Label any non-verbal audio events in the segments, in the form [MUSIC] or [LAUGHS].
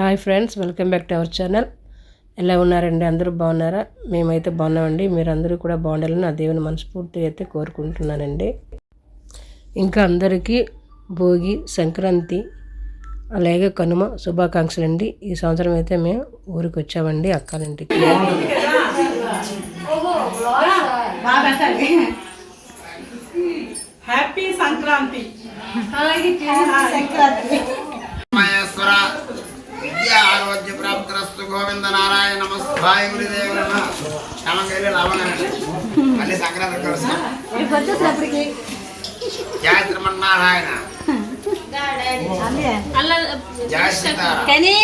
Hi friends welcome back to our channel. ఎలా ఉన్నారండి? అందరూ బాగున్నారా? మేమైతే బాగున్నామండి. మీరందరూ కూడా బాగుండాలని నా దేవుని మనస్ఫూర్తిగా అయితే కోరుకుంటున్నానండి. ఇంకా అందరికీ భోగి సంక్రాంతి అలాగే కనుమ శుభాకాంక్షలు అండి. ఈ సంవత్సరం అయితే మేము ఊరికి వచ్చామండి అక్కాలింటికి. హ్యాపీ సంక్రాంతి విద్యా ఆరోగ్య ప్రాప్తిరస్తు గోవింద నారాయణ నమస్కాయ గురుదేవ నమ. క్షమకెళ్ళి లాభనండి మళ్ళీ సంక్రాంతి కలుస్తాం. జయ శ్రీమన్నారాయణ జయ సీతారాం. కానీ.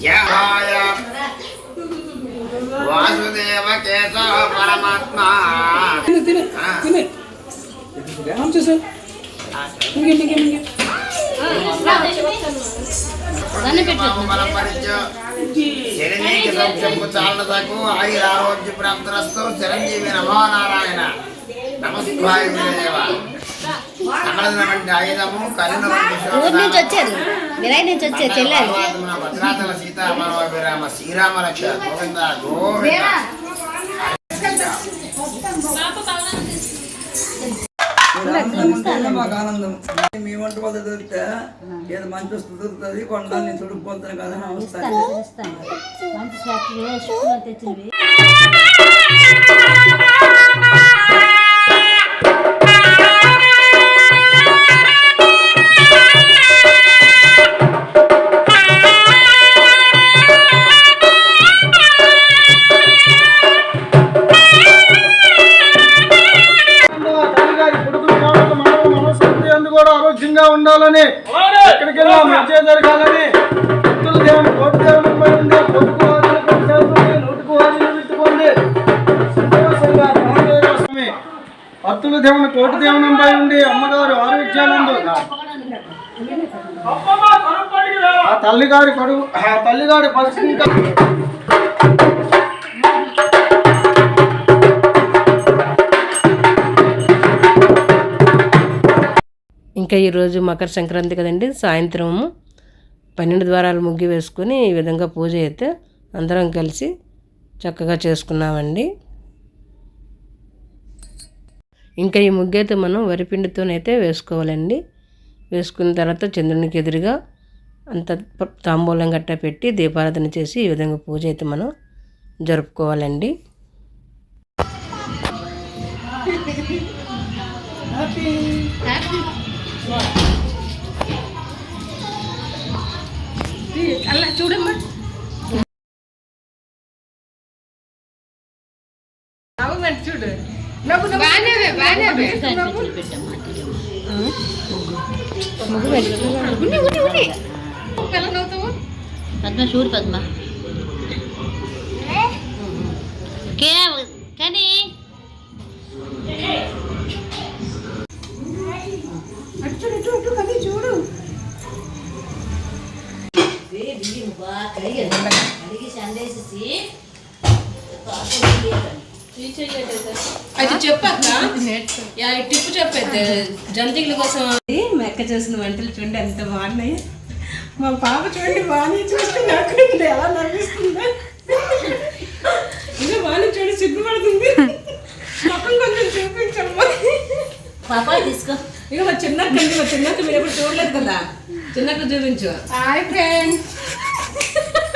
జయ వాసుదేవ కేశవ పరమాత్మ. ఆ. చిరంజీవి సౌఖ్యము చాలనకు ఆయుర ఆరోగ్య ప్రాప్తిరస్తు చిరంజీవి నమో నారాయణ నమస్కాయ గురుదేవ సకలదిన వంటి ఆయుధము కరుణ వంటి ఊరి నుంచి వచ్చారు. విరాయి నుంచి వచ్చారు చెల్లారు. భద్రాచల సీతారామ శ్రీరామ రక్ష గోవింద. గోవింద మాకు ఆనందం మీ వంట వద్ద దొరికితే ఏదో మంచి వస్తుంది దొరుకుతుంది కొండ నేను తుడుకుపోతాను కదా వస్తాను ఉండాలని ఎక్కడికి వెళ్ళా మంచిగా జరగాలని భక్తుల దేవుని కోటి దేవుని పై ఉంది పొట్టుకు వారిని కొనసాగుతుంది నోటుకు వారిని పెట్టుకోండి సంతోషంగా మహాదేవ స్వామి. భక్తుల దేవుని కోటి దేవుని పై ఉండి అమ్మగారు ఆరోగ్యానందు. ఆ తల్లిగారి కడుగు ఆ తల్లిగారి పరిస్థితి ఇంకా ఈరోజు మకర సంక్రాంతి కదండి. సాయంత్రము పన్నెండు ద్వారాలు ముగ్గు వేసుకొని ఈ విధంగా పూజ అయితే అందరం కలిసి చక్కగా చేసుకున్నామండి. ఇంకా ఈ ముగ్గు అయితే మనం వరిపిండితోనైతే వేసుకోవాలండి. వేసుకున్న తర్వాత చంద్రునికి ఎదురుగా అంత తాంబూలం గట్టా పెట్టి దీపారాధన చేసి ఈ విధంగా పూజ అయితే మనం జరుపుకోవాలండి. అలా చూడమ్మా. చూడు. పద్మ చూడు పద్మ. కే అది చెప్పాక టిప్పు చెప్పైతే జంతికల కోసం మెక్క చేసిన వంటలు చూడండి ఎంత బాగున్నాయి. మా పాప చూడండి బాగా చూస్తే నాకు ఇది ఎలా నవ్విస్తుందో. ఇంకా బాగా చూడండి సిగ్గుపడుతుంది మొత్తం కొంచెం చూపించమ్మా. పాపా తీసుకో. ఇక మా చిన్నక్క మా చిన్నక్క మీరు ఎప్పుడు చూడలేదు కదా. చిన్నక్క చూపించు. హాయ్ ఫ్రెండ్స్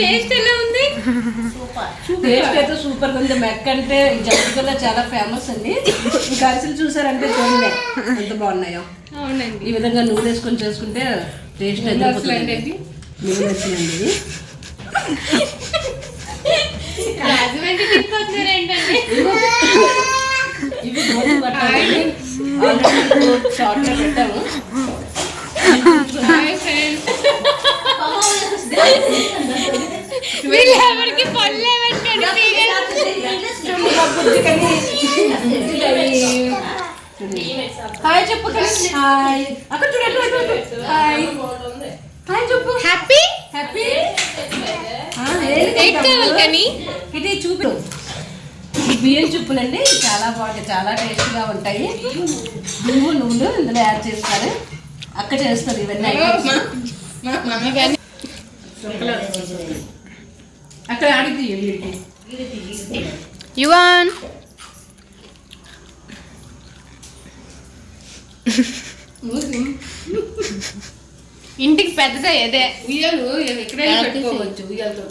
టేస్ట్ ఎలా ఉంది? టేస్ట్ అయితే సూపర్గా ఉంది మెక్క అంటే జంతికల్లో చాలా ఫేమస్ అండి. ఈ అరిసెలు చూసారంటే చూడండి ఎంత బాగున్నాయో. అవునండి. ఈ విధంగా నూనె వేసుకొని చేసుకుంటే టేస్ట్ అయితే నూనె ఇవి షార్ట్లో పెట్టాము. హాయ్ ఫ్రెండ్స్ వీళ్ళు ఎవరికి పనులు పెట్టండి హాయ్ చెప్పు హాయ్. అక్కడ చూడండి హాయ్. హాయ్ చెప్పు. హ్యాపీ? హ్యాపీ? ఎయిట్ కావాలి కానీ. ఇది చూపు బియ్యం చుప్పులండి చాలా బాగుంటాయి చాలా టేస్ట్గా ఉంటాయి. నువ్వు నువ్వులు ఇందులో యాడ్ చేస్తారు అక్క చేస్తుంది ఇవన్నీ. అక్కడ వీడికి యువన్! ఇంటికి పెద్దదే ఏదే ఉయ్యాలు ఎక్కడైనా పెట్టుకోవచ్చు ఉయ్యాలతో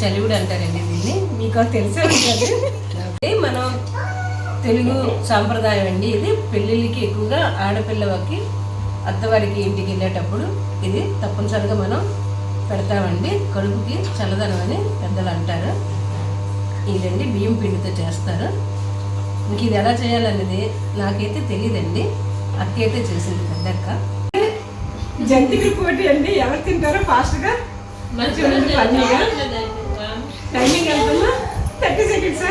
చలివిడి అంటారండి దీన్ని. మీకు తెలిసే? ఉంటుంది మనం తెలుగు సాంప్రదాయం అండి ఇది. పెళ్ళిళ్ళకి ఎక్కువగా ఆడపిల్లకి అత్తవారికి ఇంటికి వెళ్ళేటప్పుడు ఇది తప్పనిసరిగా మనం పెడతామండి. కడుపుకి చల్లదనం అని పెద్దలు అంటారు. ఇదండి బియ్యం పిండితో చేస్తారు. ఇంక ఇది ఎలా చేయాలనేది నాకైతే తెలియదండి అక్క అయితే చేసింది పెద్దక్క. జంతికి పోటీ అండి. ఎవరు తింటారో ఫాస్ట్గా మంచిగా టైమింగ్ ఎంతమ్మా థర్టీ సెకండ్స్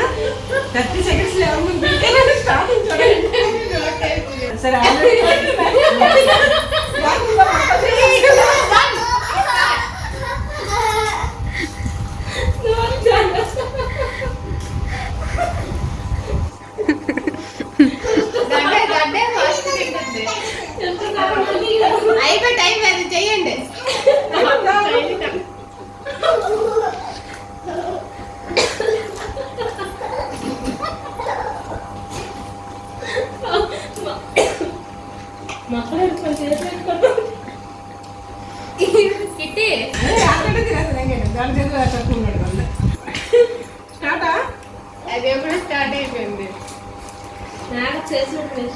థర్టీ సెకండ్స్ ఎవరు స్టార్టింగ్ సరే అయిపోయి టైం అది చెయ్యండి కిట్టి అది ఎప్పుడు స్టార్ట్ అయిపోయింది నాకు చేసినట్టు [COUGHS]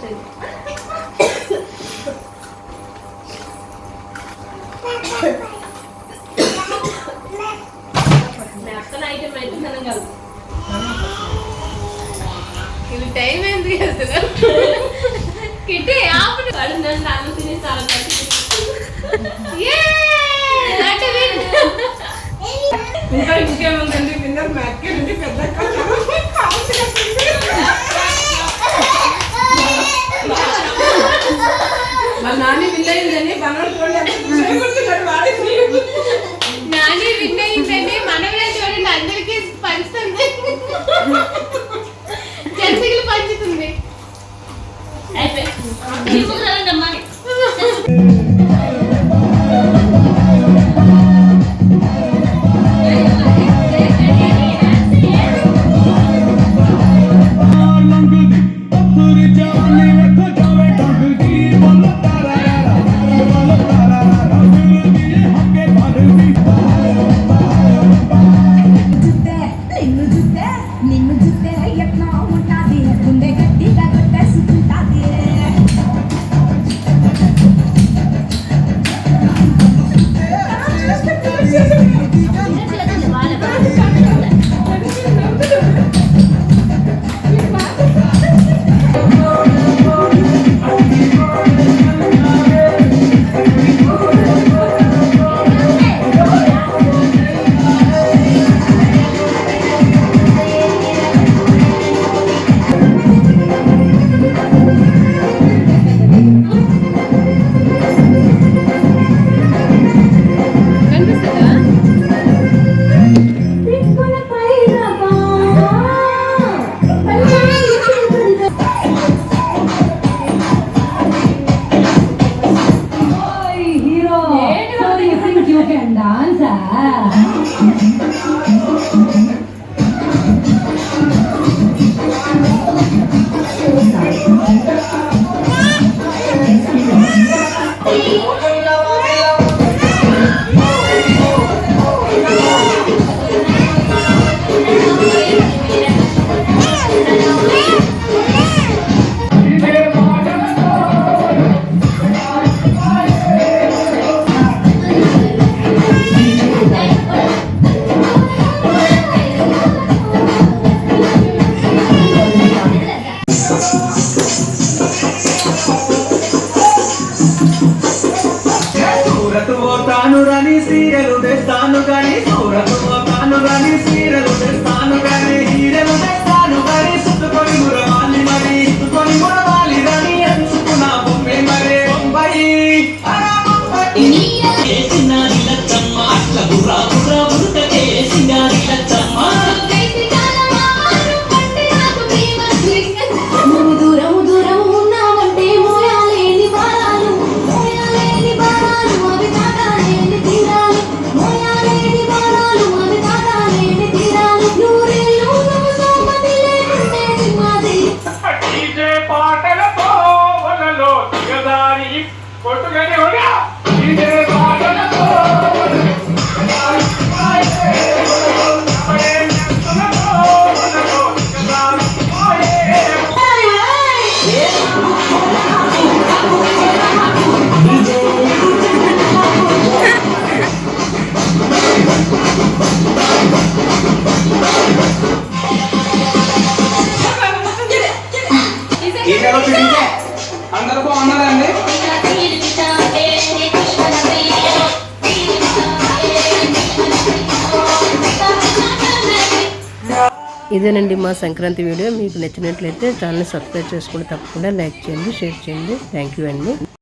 ఇది టైం ఏంది అసలు? కిట్టి ఆపు. వాడు నన్ను అన్నం తినేస్తాను [LAUGHS] ఇంకా ఇంకేముందండి? విన్నర్ మ్యాక్కే నుండి పెద్ద మా నాని విన్ అయిందని మనోడు చూడండి ఎంత నాని విన్ అయిందండి మనమే చూడండి పంచుతుంది సీరియలు తెస్తాను కానీ సౌరభ ఇదేనండి మా సంక్రాంతి వీడియో. మీకు నచ్చినట్లయితే ఛానల్ సబ్స్క్రైబ్ చేసుకుని తప్పకుండా లైక్ చేయండి షేర్ చేయండి. థ్యాంక్ యూ అండి.